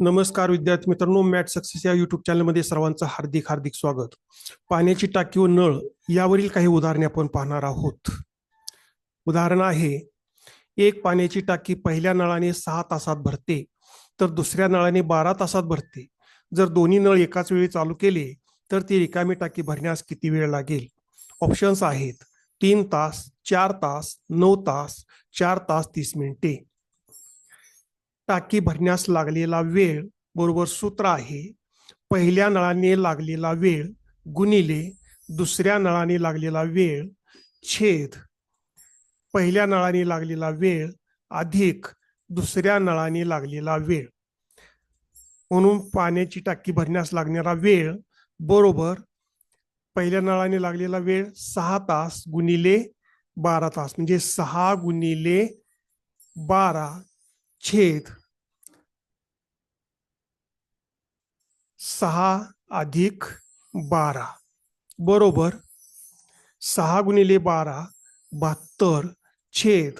नमस्कार विद्यार्थी मित्रांनो मॅट सक्सेस या युट्यूब चॅनलमध्ये सर्वांचं हार्दिक हार्दिक स्वागत. पाण्याची टाकी व नळ यावरील काही उदाहरणे आपण पाहणार आहोत. उदाहरण आहे एक पाण्याची टाकी पहिल्या नळाने सहा तासात भरते तर दुसऱ्या नळाने बारा तासात भरते. जर दोन्ही नळ एकाच वेळी चालू केले तर ती रिकामी टाकी भरण्यास किती वेळ लागेल? ऑप्शन्स आहेत तीन तास चार तास नऊ तास चार तास तीस मिनिटे. टाकी भरण्यास लागलेला वेळ बरोबर सूत्र आहे. पहिल्या नळाने लागलेला वेळ गुणिले दुसऱ्या नळाने लागलेला वेळ छेद. पहिल्या नळाने लागलेला वेळ अधिक दुसऱ्या नळाने लागलेला वेळ. म्हणून पाण्याची टाकी भरण्यास लागणारा वेळ बरोबर पहिल्या नळाने लागलेला वेळ सहा तास गुणिले बारा तास. म्हणजे सहा गुणिले बारा छेद सहा अधिक बारा. बरोबर? सहा गुणिले बारा बहात्तर. छेद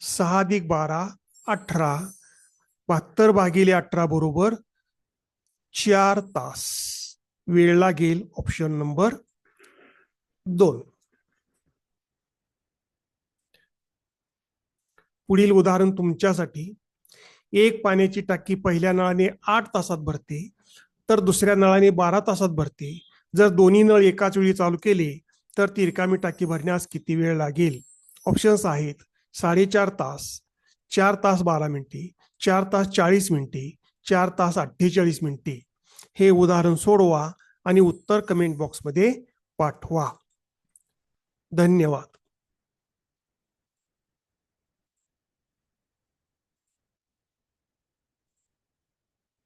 सहा अधिक बारा अठरा. बहात्तर भागिले अठरा बरोबर चार तास. वेळ लागेल ऑप्शन नंबर दोन. पुढील उदाहरण तुमच्यासाठी एक पाण्याची टाकी पहिल्या नळाने आठ तासात भरते तर दुसऱ्या नळाने बारा तासात भरते. जर दोन्ही नळ एकाच वेळी चालू केले तर ती रिकामी टाकी भरण्यास किती वेळ लागेल? ऑप्शन्स आहेत. साडेचार तास चार तास बारा मिनिटे चार तास चाळीस मिनिटे चार तास अठ्ठेचाळीस मिनिटे. हे उदाहरण सोडवा आणि उत्तर कमेंट बॉक्समध्ये पाठवा. धन्यवाद.